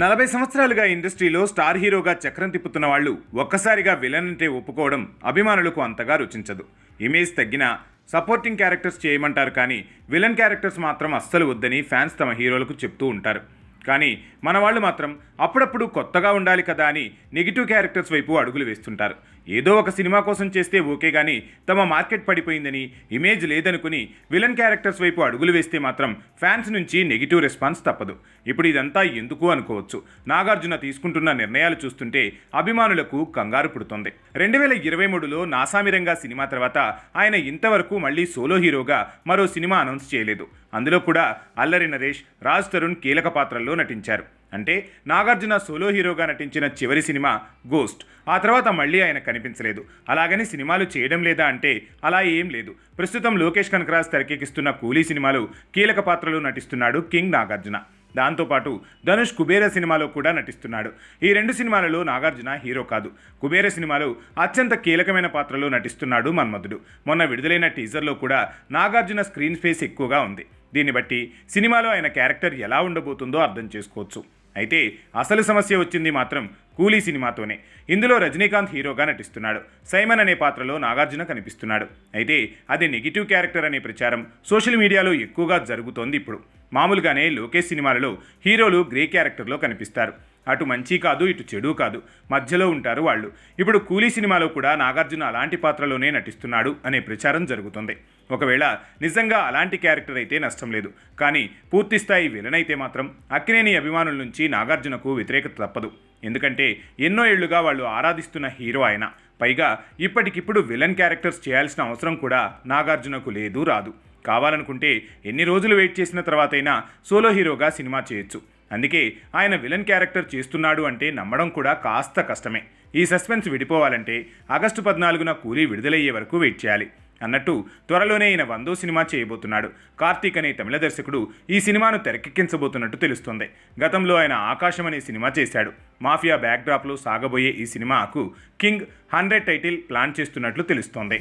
నలభై సంవత్సరాలుగా ఇండస్ట్రీలో స్టార్ హీరోగా చక్రం తిప్పుతున్న వాళ్ళు ఒక్కసారిగా విలన్ అంటే ఒప్పుకోవడం అభిమానులకు అంతగా రుచించదు. ఇమేజ్ తగ్గినా సపోర్టింగ్ క్యారెక్టర్స్ చేయమంటారు కానీ విలన్ క్యారెక్టర్స్ మాత్రం అస్సలు వద్దని ఫ్యాన్స్ తమ హీరోలకు చెప్తూ ఉంటారు. కానీ మన వాళ్ళు మాత్రం అప్పుడప్పుడు కొత్తగా ఉండాలి కదా అని నెగిటివ్ క్యారెక్టర్స్ వైపు అడుగులు వేస్తుంటారు. ఏదో ఒక సినిమా కోసం చేస్తే ఓకే కానీ తమ మార్కెట్ పడిపోయిందని ఇమేజ్ లేదనుకుని విలన్ క్యారెక్టర్స్ వైపు అడుగులు వేస్తే మాత్రం ఫ్యాన్స్ నుంచి నెగిటివ్ రెస్పాన్స్ తప్పదు. ఇప్పుడు ఇదంతా ఎందుకు అనుకోవచ్చు? నాగార్జున తీసుకుంటున్న నిర్ణయాలు చూస్తుంటే అభిమానులకు కంగారు పుడుతోంది. రెండు వేల ఇరవై మూడులో నాసామిరంగా సినిమా తర్వాత ఆయన ఇంతవరకు మళ్ళీ సోలో హీరోగా మరో సినిమా అనౌన్స్ చేయలేదు. అందులో కూడా అల్లరి నరేష్ రాజ్ తరుణ్ కీలక పాత్రల్లో నటించారు. అంటే నాగార్జున సోలో హీరోగా నటించిన చివరి సినిమా గోస్ట్ ఆ తర్వాత మళ్ళీ ఆయన కనిపించలేదు. అలాగని సినిమాలు చేయడం లేదా అంటే అలా ఏం లేదు. ప్రస్తుతం లోకేష్ కనకరాజ్ తెరకెక్కిస్తున్న కూలీ సినిమాలో కీలక పాత్రలో నటిస్తున్నాడు కింగ్ నాగార్జున. దాంతోపాటు ధనుష్ కుబేర సినిమాలో కూడా నటిస్తున్నాడు. ఈ రెండు సినిమాలలో నాగార్జున హీరో కాదు. కుబేర సినిమాలో అత్యంత కీలకమైన పాత్రలో నటిస్తున్నాడు మన్మధుడు. మొన్న విడుదలైన టీజర్లో కూడా నాగార్జున స్క్రీన్ స్పేస్ ఎక్కువగా ఉంది. దీన్ని బట్టి సినిమాలో ఆయన క్యారెక్టర్ ఎలా ఉండబోతుందో అర్థం చేసుకోవచ్చు. అయితే అసలు సమస్య వచ్చింది మాత్రం కూలీ సినిమాతోనే. ఇందులో రజనీకాంత్ హీరోగా నటిస్తున్నాడు. సైమన్ అనే పాత్రలో నాగార్జున కనిపిస్తున్నాడు. అయితే అది నెగిటివ్ క్యారెక్టర్ అనే ప్రచారం సోషల్ మీడియాలో ఎక్కువగా జరుగుతోంది ఇప్పుడు. మామూలుగానే లోకేష్ సినిమాలలో హీరోలు గ్రే క్యారెక్టర్లో కనిపిస్తారు. అటు మంచి కాదు ఇటు చెడు కాదు. మధ్యలో ఉంటారు వాళ్ళు. ఇప్పుడు కూలీ సినిమాలో కూడా నాగార్జున అలాంటి పాత్రలోనే నటిస్తున్నాడు అనే ప్రచారం జరుగుతుంది. ఒకవేళ నిజంగా అలాంటి క్యారెక్టర్ అయితే నష్టం లేదు. కానీ పూర్తిస్థాయి విలన్ అయితే మాత్రం అక్కినేని అభిమానుల నుంచి నాగార్జునకు వ్యతిరేకత తప్పదు. ఎందుకంటే ఎన్నో ఏళ్ళుగా వాళ్ళు ఆరాధిస్తున్న హీరో ఆయన. పైగా ఇప్పటికిప్పుడు విలన్ క్యారెక్టర్స్ చేయాల్సిన అవసరం కూడా నాగార్జునకు లేదు రాదు. కావాలనుకుంటే ఎన్ని రోజులు వెయిట్ చేసిన తర్వాతైనా సోలో హీరోగా సినిమా చేయొచ్చు. అందుకే ఆయన విలన్ క్యారెక్టర్ చేస్తున్నాడు అంటే నమ్మడం కూడా కాస్త కష్టమే. ఈ సస్పెన్స్ విడిపోవాలంటే ఆగస్టు పద్నాలుగున కూలీ విడుదలయ్యే వరకు వెయిట్ చేయాలి. అన్నట్టు త్వరలోనే ఈయన వందో సినిమా చేయబోతున్నాడు. కార్తీక్ అనే తమిళ దర్శకుడు ఈ సినిమాను తెరకెక్కించబోతున్నట్టు తెలుస్తోంది. గతంలో ఆయన ఆకాశం అనే సినిమా చేశాడు. మాఫియా బ్యాక్డ్రాప్లో సాగబోయే ఈ సినిమాకు కింగ్ హండ్రెడ్ టైటిల్ ప్లాన్ చేస్తున్నట్లు తెలుస్తోంది.